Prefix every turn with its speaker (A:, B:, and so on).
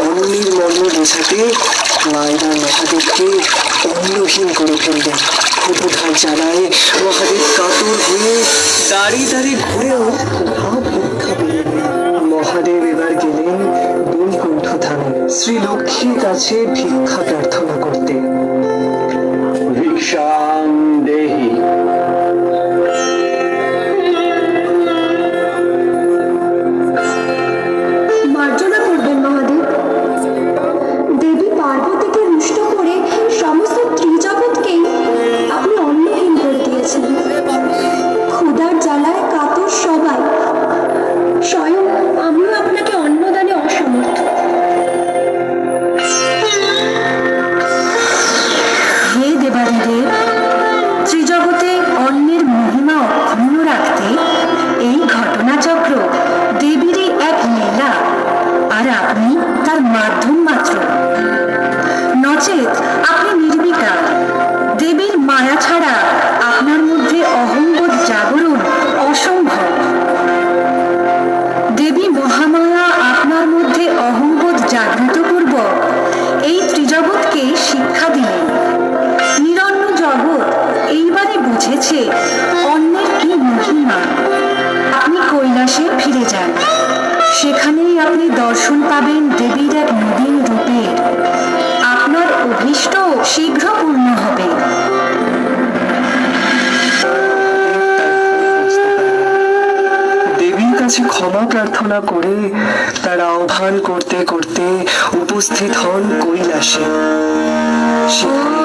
A: অন্যের মর্ম বোঝাতে, মায়েরা মহাদেবকে অন্যহীন করে ফেললেন ক্ষুধার জ্বালায় মহাদেব কাতর হয়ে দাঁড়িয়ে দাঁড়িয়ে ঘুরেও ভাব মহাদেব এবার গেলেন বৈকুণ্ঠ ধামে শ্রী লক্ষ্মীর কাছে ভিক্ষা প্রার্থনা
B: ঘটনাচক্র সেখানেই আপনি দর্শন পাবেন দেবীর এক নবীন রূপের আপনার অভীষ্ট শীঘ্র পূর্ণ হবে।
A: দেবীর কাছে ক্ষমা প্রার্থনা করে তার আহ্বান করতে করতে উপস্থিত হন কৈলাসে। সেখানে